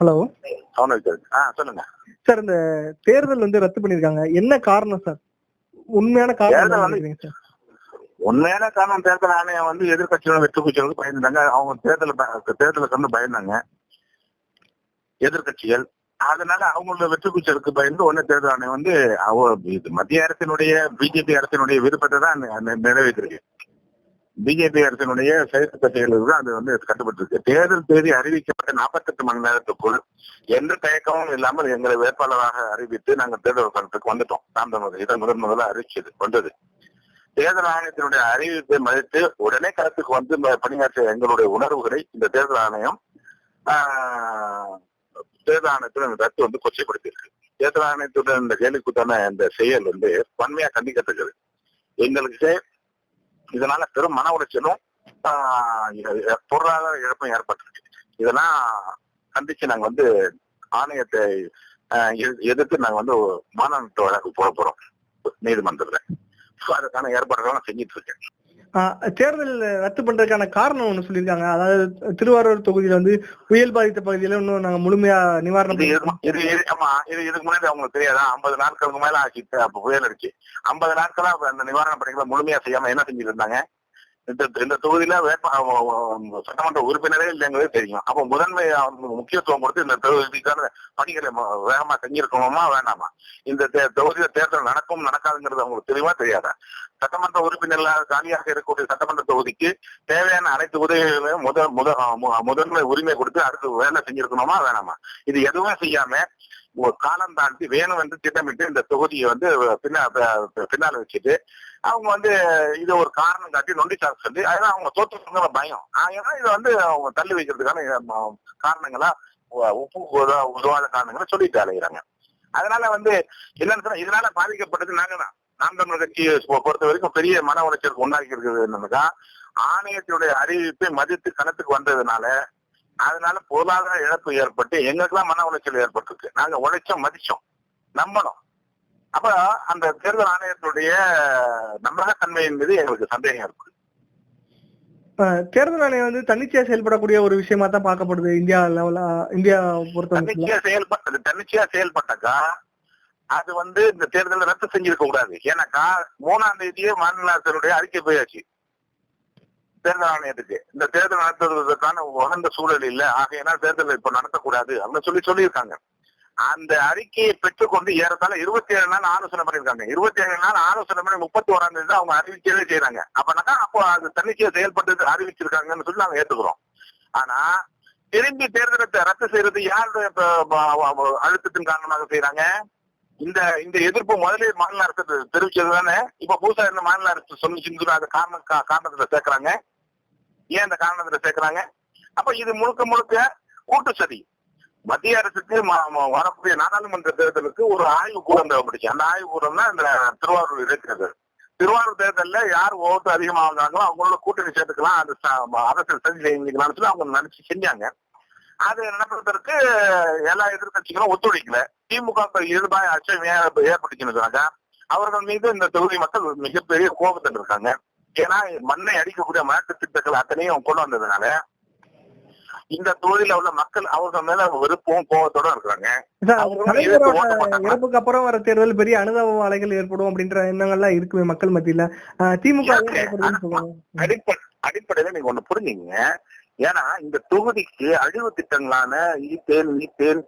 Hello சொல்லுங்க. Sir இந்த தேர்தல் வந்து ரத்து பண்ணிருக்காங்க என்ன காரணம் சார்? உண்மையான காரணம் உண்மையான காரணம் தேர்தல் ஆணையம் வந்து எதிர்கட்சியோட வெற்றி குச்சிகளுக்கு பயந்தாங்க அவங்க தேர்தல் தேர்தலுக்கு வந்து பயந்தாங்க. எதிர்கட்சிகள் அதனால அவங்களோட வெற்றி குச்சலுக்கு பயந்து ஒண்ணு தேர்தல் ஆணையம் வந்து மத்திய அரசினுடைய பிஜேபி அரசினுடைய விருப்பத்தை தான் நிறைவேற்றிருக்கு. பிஜேபி அரசினுடைய செயற்கை கட்சிகளுக்கு அது வந்து கட்டுப்பட்டு இருக்கு தேர்தல் தேதி அறிவிக்கப்பட்ட நாற்பத்தெட்டு மணி நேரத்துக்குள் எந்த தயக்கமும் இல்லாமல் எங்களை வேட்பாளராக அறிவித்து நாங்கள் தேர்தல் களத்துக்கு வந்துட்டோம். நாம் தமிழர் இதை முதன் முதல்ல அறிவிச்சது வந்தது. தேர்தல் ஆணையத்தினுடைய அறிவிப்பை மதித்து உடனே களத்துக்கு வந்து பணியாற்றிய எங்களுடைய உணர்வுகளை இந்த தேர்தல் ஆணையம் ஆஹ், தேர்தல் ஆணையத்துடன் இந்த ரத்து வந்து கொச்சைப்படுத்தியிருக்கு. தேர்தல் ஆணையத்துடன் இந்த கேலிக்குத்தான இந்த செயல் வந்து வன்மையா கண்டிக்கத்தக்கது. எங்களுக்கு இதனால பெரும் மன உளைச்சலும் ஆஹ், பொருளாதார இழப்பும் ஏற்பட்டிருக்கு. இதெல்லாம் கண்டிச்சு நாங்க வந்து ஆணையத்தை ஆஹ், எதிர்த்து நாங்க வந்து மாநாட்டு வழக்கு போட போறோம். நீதிமன்றத்துல. அதுக்கான ஏற்பாடுகள் நான் செஞ்சிட்டு இருக்கேன். தேர்தல் ரத்து பண்றதுக்கான காரணம் ஒண்ணு சொல்லியிருக்காங்க. அதாவது திருவாரூர் தொகுதியில வந்து புயல் பாதித்த பகுதியில இன்னும் நாங்க முழுமையா நிவாரணம் இது இது ஆமா இது இதுக்கு முன்னாடி அவங்களுக்கு தெரியாதா? ஐம்பது நாட்களுக்கு மேல ஆச்சு அப்ப புயல் அடிச்சு. ஐம்பது நாட்களா அந்த நிவாரண பணிகளை முழுமையா செய்யாம என்ன செஞ்சிட்டு இருந்தாங்க? இந்த இந்த தொகுதியில வேப்ப சட்டமன்ற உறுப்பினரே இல்லைங்கிறது தெரியும். அப்ப முதன்மை முக்கியத்துவம் கொடுத்து இந்த தொகுதிக்கான பணிகளை வேகமா செஞ்சிருக்கணுமா வேணாமா? இந்த தொகுதியில தேர்தல் நடக்கும் நடக்காதுங்கிறது அவங்களுக்கு தெளிவா தெரியாதா? சட்டமன்ற உறுப்பினர்களாக காலியாக இருக்கக்கூடிய சட்டமன்ற தொகுதிக்கு தேவையான அனைத்து உதவிகளையும் முத முத முதன்மை உரிமை கொடுத்து அடுத்து வேலை செஞ்சிருக்கணுமா வேணாமா? இது எதுவும் செய்யாம காலம் தாண்டி வேணும் என்று திட்டமிட்டு இந்த தொகுதியை வந்து பின்னா பின்னால் பின்னால வச்சுட்டு அவங்க வந்து இது ஒரு காரணம் காட்டி நொண்டி சார் சொல்லி அதெல்லாம் அவங்க தோற்றுங்கிற பயம். ஏன்னா இதை வந்து அவங்க தள்ளி வைக்கிறதுக்கான காரணங்களா உப்பு உத- உதவாத காரணங்களை சொல்லிட்டு அலைகிறாங்க அதனால வந்து என்னன்னு சொன்னா இதனால பாதிக்கப்பட்டது நாங்க தான். நாம் தமிழர் கட்சியை பொறுத்த வரைக்கும் பெரிய மன உளைச்சலுக்கு உண்டாக்கி இருக்கிறது என்னன்னாக்கா ஆணையத்தினுடைய அறிவிப்பை மதித்து கணத்துக்கு வந்ததுனால அதனால பொருளாதார இழப்பு ஏற்பட்டு எங்களுக்கெல்லாம் மன உளைச்சல் ஏற்பட்டிருக்கு. நாங்க உழைச்சோம் மதிச்சோம். நம்பணும். அப்ப அந்த தேர்தல் ஆணையத்துடைய நம்பகத்தன்மையின் மீது எங்களுக்கு சந்தேகம் இருக்கு. தேர்தல் ஆணையம் வந்து தன்னிச்சையா செயல்படக்கூடிய ஒரு விஷயமா தான் பார்க்கப்படுது இந்தியா லெவல இந்தியா பொறுத்தவரை தன்னிச்சையா செயல்பட்ட தன்னிச்சையா செயல்பட்டாக்கா அது வந்து இந்த தேர்தலை ரத்து செஞ்சிருக்க கூடாது. ஏன்னாக்கா மூணாம் தேதியே மாநில அரசனுடைய அறிக்கை போயாச்சு. தேர்தல் ஆணையத்துக்கு இந்த தேர்தல் நடத்துவதற்கான உகந்த சூழல் இல்ல. ஆகையினால் தேர்தல் இப்ப நடத்தக்கூடாது அப்படின்னு சொல்லி சொல்லியிருக்காங்க. அந்த அறிக்கையை பெற்றுக்கொண்டு ஏறத்தாழ இருபத்தி ஏழு நாள் ஆலோசனை பண்ணிருக்காங்க இருபத்தி ஏழு நாள் ஆலோசனை பண்ணி முப்பத்தி ஓராம் தேதி அவங்க அறிவிக்கவே செய்யறாங்க அப்பனாக்கா அப்போ அது தன்னிச்சையை செயல்பட்டு அறிவிச்சிருக்காங்கன்னு சொல்லி நாங்க ஏத்துக்கிறோம். ஆனா திரும்பி தேர்தலை ரத்து செய்யறது யாருடைய அழுத்தத்தின் காரணமாக செய்யறாங்க இந்த இந்த எதிர்ப்பு முதலே மாநில அரசு தெரிவிச்சது தானே? இப்ப புதுசா இருந்த மாநில அரசு சொன்னிச்சுன்னு அதை காரணம் காரணத்துல சேர்க்கறாங்க. ஏன் இந்த காரணத்துல சேர்க்கறாங்க? அப்ப இது முழுக்க முழுக்க கூட்டு சதி. மத்திய அரசுக்கு வரக்கூடிய நாடாளுமன்ற தேர்தலுக்கு ஒரு ஆய்வு கூடம் தேவைப்படுச்சு. அந்த ஆய்வு கூடம் தான் இந்த திருவாரூர் இருக்கிறது. திருவாரூர் தேர்தலில் யார் ஓட்டு அதிகமாக வந்தாங்களோ அவங்களோட கூட்டணி சேர்த்துக்கலாம். அது அரசு சதி செய்யலாம்னு சொல்லி அவங்க நினைச்சு செஞ்சாங்க. அது நடப்பதற்கு எல்லா எதிர்கட்சிகளும் ஒத்துழைக்கல. திமுக எதிர்பாய அச்சம் ஏ- ஏற்பட்டுச்சுன்னு சொன்னாங்க அவர்கள் மீது இந்த தொகுதி மக்கள் மிகப்பெரிய கோபத்தில் இருக்காங்க. ஏன்னா மண்ணை அடிக்கக்கூடிய மாற்று திட்டங்கள் அத்தனையும் கொண்டு வந்ததுனால இந்த தொகுதியில உள்ள மக்கள் அவர்கள் மேல வெறுப்பும் கோபத்தோட இருக்கிறாங்க. இறப்புக்கு அப்புறம் வர தேர்தல் பெரிய அனுதாப அலைகள் ஏற்படும் அப்படின்ற எண்ணங்கள்லாம் இருக்குமே மக்கள் மத்தியில. திமுக அடிப்படையில நீங்க ஒண்ணு புரிஞ்சுங்க ஏன்னா இந்த தொகுதிக்கு அழிவு திட்டங்களான ஈத்தேன் மீத்தேன்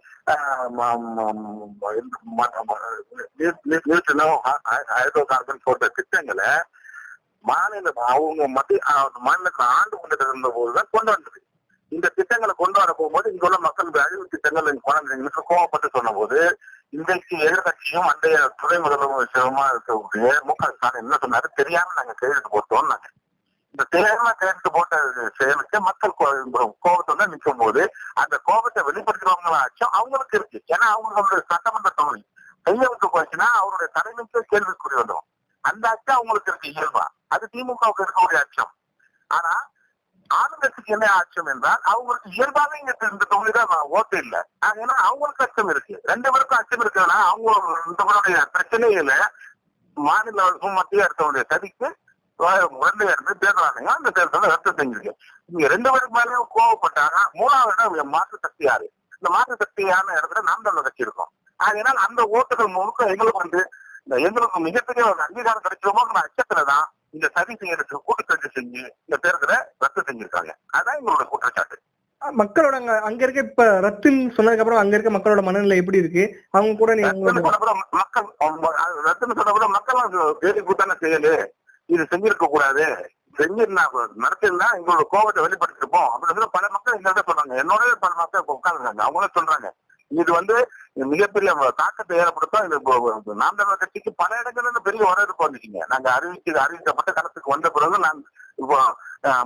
ஹைட்ரோ கார்பன் போன்ற திட்டங்களை மாநில அவங்க மத்திய மாநிலத்தில் ஆண்டு கொண்டு இருந்த போதுதான் கொண்டு வந்தது. இந்த திட்டங்களை கொண்டு வர போகும்போது இங்க உள்ள மக்கள் அழிவு திட்டங்கள் நீங்க குழந்தைங்களுக்கு கோவப்பட்டு சொன்ன போது இன்றைக்கு எதிர்கட்சியும் அந்த துணை முதலமைச்சருமா இருக்கக்கூடிய மு க ஸ்டாலின் என்ன சொன்னாரு? தெரியாம நாங்க கையெழுத்து போட்டோம் நாங்க. இந்த தெரியாம கையெழுத்து போட்ட செயலுக்கு மக்கள் கோபத்தோட நிற்கும் போது அந்த கோபத்தை வெளிப்படுத்துறவங்களாச்சும் அவங்களுக்கு இருக்கு. ஏன்னா அவங்களுடைய சட்டமன்ற தொகுதி. கையெழுத்து போச்சுன்னா அவருடைய தலைமைக்கு கேள்விக்குறி வந்துடும் அந்த அச்சம் அவங்களுக்கு இருக்கு இயல்பா. அது திமுகவுக்கு இருக்கக்கூடிய அச்சம். ஆனா ஆளுங்கட்சிக்கு என்ன அச்சம் என்றால் அவங்களுக்கு இயல்பாவே இங்க இந்த தொகுதியில ஓட்டு இல்லை. ஏன்னா அவங்களுக்கு அச்சம் இருக்கு. ரெண்டு பேருக்கும் அச்சம் இருக்குன்னா அவங்க இந்தவருடைய பிரச்சனையில மாநில அரசும் மத்திய அரசுடைய சதிக்கு உடனே இருந்து தேர்தலாங்க அந்த தேர்தலை ரத்து செஞ்சிருக்கு. இங்க ரெண்டு பேருக்கு மேலேயும் கோவப்பட்டாங்க மூணாவது இடம் மாற்று சக்தி யாரு? இந்த மாற்று சக்தியான இடத்துல நாம் தமிழர் கட்சி இருக்கோம். அதனால் அந்த ஓட்டுகள் முழுக்க எங்களுக்கு வந்து எங்களுக்கு மிகப்பெரிய ஒரு அங்கீகாரம் கிடைச்சிருமோங்கிற அச்சத்துலதான் இந்த சதி செய்யறதுக்கு கூட்டுக்கட்சி செஞ்சு இந்த தேர்தலை ரத்து செஞ்சிருக்காங்க. அதான் எங்களோட குற்றச்சாட்டு. மக்களோட அங்க அங்க இருக்க இப்ப ரத்துன்னு சொன்னதுக்கு அப்புறம் அங்க இருக்க மக்களோட மனநிலை எப்படி இருக்கு? அவங்க கூட நீங்க மக்கள் ரத்துன்னு சொன்னப்பறம் மக்கள் கேள்வி கூட்டான செயலு. இது செஞ்சிருக்க கூடாது. செஞ்சிருந்தா நடத்திருந்தா எங்களோட கோபத்தை வெளிப்படுத்திருப்போம். அப்படின்னு சொல்லி பல மக்கள் எங்கள்கிட்ட சொல்றாங்க என்னோட பல மக்கள் இப்ப உட்கார்ந்துருக்காங்க. அவங்களும் சொல்றாங்க. இது வந்து மிகப்பெரிய தாக்கத்தை ஏற்படுத்தும் இது நாம் தமிழர் கட்சிக்கு பல இடங்கள்ல பெரிய வரவேற்பு வந்துச்சுங்க. நாங்க அறிவிச்சு அறிவிக்கப்பட்ட களத்துக்கு வந்த பிறகு நான் இப்போ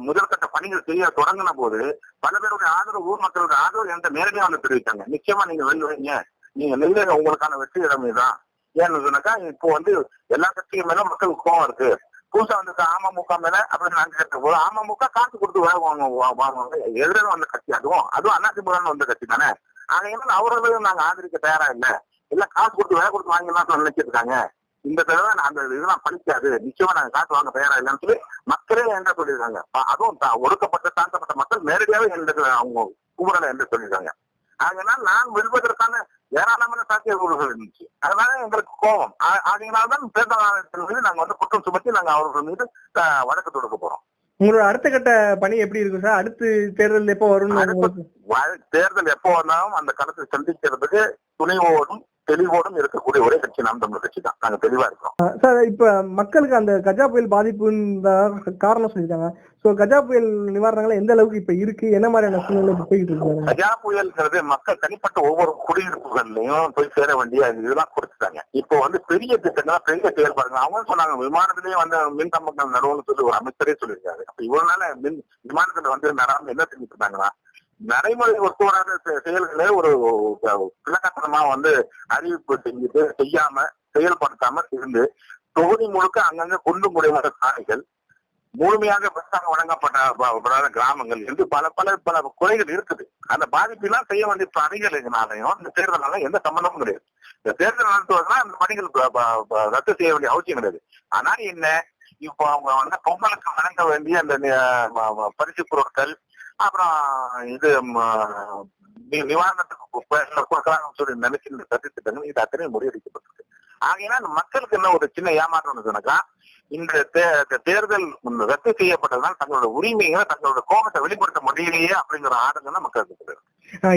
முதற்கட்ட பணிகள் செய்ய தொடங்கின போது பல பேருடைய ஆதரவு ஊர் மக்களுடைய ஆதரவு என்கிட்ட நேரடியாக வந்து தெரிவித்தாங்க நிச்சயமா நீங்க வெல்லுவீங்க. வைங்க நீங்க நெல்லை உங்களுக்கான வெற்றி இடமே தான் ஏன்னு சொன்னாக்கா இப்போ வந்து எல்லா கட்சியும் மேல மக்களுக்கு கோவம் இருக்கு. புதுசா வந்திருக்க அமமுக மேல அப்படின்னு நாங்க கேட்ட போது அமமுக காசு கொடுத்து வாங்குவாங்க. எதிராக வந்த கட்சி அதுவும் அதுவும் அதிமுக வந்த கட்சி தானே. ஆகையினால் அவர்களையும் நாங்க ஆதரிக்க தயாரா இல்ல. இல்ல காசு கொடுத்து வேலை கொடுத்து வாங்கலாம் நினைச்சிட்டு இருக்காங்க. இந்த தடவை நான் அந்த இதெல்லாம் பழிக்காது நிச்சயமா நாங்க காசு வாங்க தயாரா இல்லைன்னு சொல்லி மக்களே என்ன சொல்லியிருக்காங்க? அதுவும் ஒடுக்கப்பட்ட தாழ்த்தப்பட்ட மக்கள் நேரடியாவே எந்த அவங்க குமரலை என்று சொல்லியிருக்காங்க? ஆகையினால் நான் வெல்வதற்கான ஏராளமான சாத்தியக்கூறுகள் இருந்துச்சு. அதனால எங்களுக்கு கோபம். ஆகையினால்தான் தேர்தல் ஆணையத்தின் மீது நாங்க வந்து குற்றம் சுமத்தி நாங்க அவர்கள் மீது வழக்கு தொடுக்க போறோம். உங்களோட அடுத்த கட்ட பணி எப்படி இருக்கும் சார்? அடுத்து தேர்தல் எப்போ வரும்னு அடுத்த உங்களுக்கு? வ- தேர்தல் எப்போ வந்தாலும் அந்த களத்தை சந்திக்கிறதுக்கு துணிவோடும் தெளிவோடும் இருக்கக்கூடிய ஒரே கட்சி நாம் தமிழர் கட்சி தான். நாங்க தெளிவா இருக்கோம் சார் இப்ப மக்களுக்கு அந்த கஜா புயல் பாதிப்புன்ற காரணம் சொல்லியிருக்காங்க. சோ கஜா புயல் நிவாரணங்கள் எந்த அளவுக்கு இப்ப இருக்கு? என்ன மாதிரியான சூழ்நிலை இப்ப போயிட்டு இருக்கு கஜா புயல்ங்கிறது மக்கள் தனிப்பட்ட ஒவ்வொரு குடியிருப்புகள்லயும் போய் சேர வேண்டிய இதெல்லாம் கொடுத்துட்டாங்க. இப்போ வந்து பெரிய திட்டங்கள் பெரிய செயல்பாடுகள் அவங்க சொன்னாங்க விமானத்திலேயே வந்து மின் கம்பங்கள் நடுவுன்னு சொல்லி ஒரு அமைச்சரே சொல்லியிருக்காரு. அப்ப இவ்வளவு நாள மின் விமானத்துல வந்து நடாம என்ன செஞ்சுட்டு இருந்தாங்கன்னா நடைமுறை ஒத்து வராத செ- செயல்களை ஒரு பிளக்கத்தனமா வந்து அறிவிப்பு செஞ்சுட்டு செய்யாம செயல்படுத்தாம இருந்து தொகுதி முழுக்க அங்கங்க குண்டு முடிவாத சாலைகள் முழுமையாக விவசாயம் வழங்கப்பட்ட கிராமங்கள் என்று பல பல பல குறைகள் இருக்குது. அந்த பாதிப்பெல்லாம் செய்ய வேண்டிய பணிகளினாலையும் இந்த தேர்தலால எந்த சம்பந்தமும் கிடையாது. இந்த தேர்தல் நடத்துவதுனா அந்த பணிகள் ரத்து செய்ய வேண்டிய அவசியம் கிடையாது. ஆனா என்ன இப்போ அவங்க வந்து பொங்கலுக்கு வழங்க வேண்டிய அந்த பரிசு பொருட்கள் அப்புறம் இது நிவாரணத்துக்கு கொடுக்கலாம்னு சொல்லி நினைச்சிருந்த சட்ட திட்டங்கள் இது அத்தனை முறியடிக்கப்பட்டிருக்கு. ஆகையினால் மக்களுக்கு என்ன ஒரு சின்ன ஏமாற்றம் சொன்னாக்கா இந்த தேர்தல் ரத்து செய்யப்பட்டதுனால் தங்களோட உரிமைகளை தங்களோட கோபத்தை வெளிப்படுத்த முடியலையே அப்படிங்கிற ஆதங்கம் தான் மக்களுக்கு இருக்குது.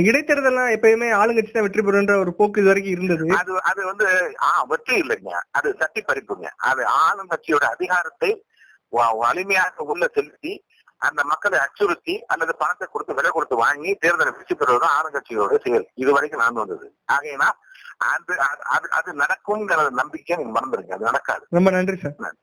இடைத்தேர்தல்லாம் எப்பயுமே ஆளுங்கட்சி தான் வெற்றி பெறுன்ற ஒரு போக்கு இது வரைக்கும் இருந்தது. அது அது வந்து ஆ, வெற்றி இல்லைங்க. அது சட்டி பறிப்புங்க. அது ஆளுங்கட்சியோட அதிகாரத்தை வலிமையாக உள்ள செலுத்தி அந்த மக்களை அச்சுறுத்தி அல்லது பணத்தை கொடுத்து விலை கொடுத்து வாங்கி தேர்தலை வெற்றி பெறுவது ஆளுங்கட்சியோட செயல். இது வரைக்கும் நடந்து வந்தது. ஆகையினா அது அது- அது அது நடக்குங்கிற நம்பிக்கை நீங்க மறந்துருங்க அது நடக்காது. ரொம்ப நன்றி சார்.